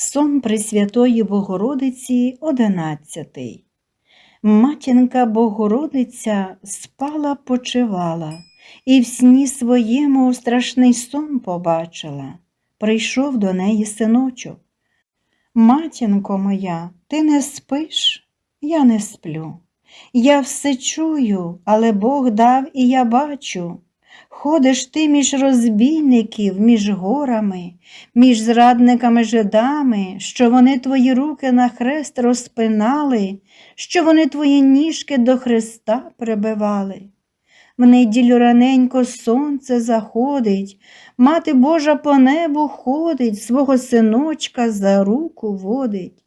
Сон Пресвятої Богородиці одинадцятий. Матінка Богородиця спала почивала, і в сні своєму страшний сон побачила. Прийшов до неї синочок. Матінко моя, ти не спиш? Я не сплю. Я все чую, але Бог дав і я бачу. Ходиш ти між розбійників, між горами, між зрадниками жидами, що вони твої руки на хрест розпинали, що вони твої ніжки до Христа прибивали. В неділю раненько сонце заходить, мати Божа по небу ходить, свого синочка за руку водить.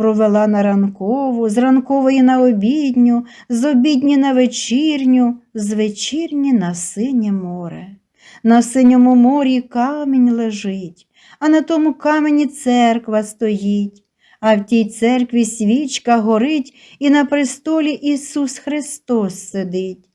Провела на ранкову, з ранкової на обідню, з обідні на вечірню, з вечірні на синє море. На синьому морі камінь лежить, а на тому камені церква стоїть, а в тій церкві свічка горить, і на престолі Ісус Христос сидить.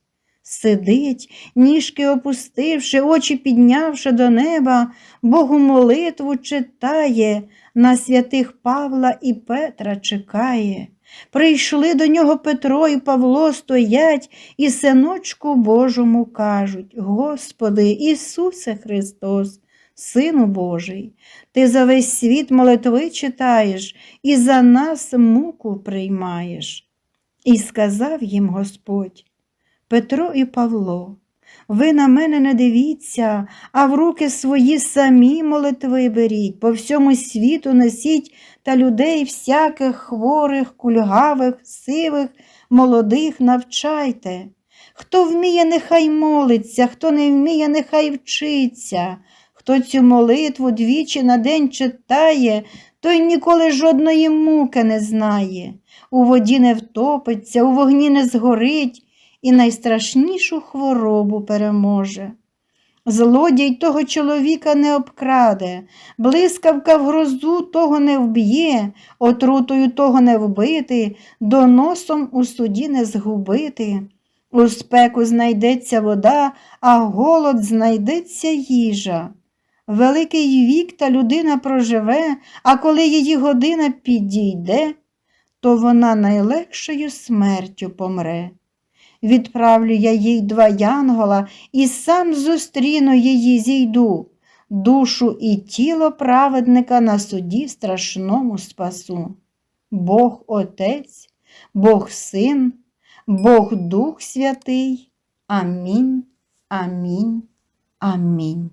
Сидить, ніжки опустивши, очі піднявши до неба, Богу молитву читає, на святих Павла і Петра чекає. Прийшли до нього Петро і Павло стоять, і синочку Божому кажуть: Господи, Ісусе Христос, Сину Божий, Ти за весь світ молитви читаєш і за нас муку приймаєш. І сказав їм Господь. Петро і Павло, ви на мене не дивіться, а в руки свої самі молитви беріть, по всьому світу несіть та людей всяких хворих, кульгавих, сивих, молодих навчайте. Хто вміє, нехай молиться, хто не вміє, нехай вчиться. Хто цю молитву двічі на день читає, той ніколи жодної муки не знає. У воді не втопиться, у вогні не згорить і найстрашнішу хворобу переможе. Злодій того чоловіка не обкраде, блискавка в грозу того не вб'є, отрутою того не вбити, доносом у суді не згубити. У спеку знайдеться вода, а голод знайдеться їжа. Великий вік та людина проживе, а коли її година підійде, то вона найлегшою смертю помре відправлю я їй два янгола і сам зустріну її зійду, душу і тіло праведника на суді страшному спасу. Бог Отець, Бог Син, Бог Дух Святий. Амінь, амінь, амінь.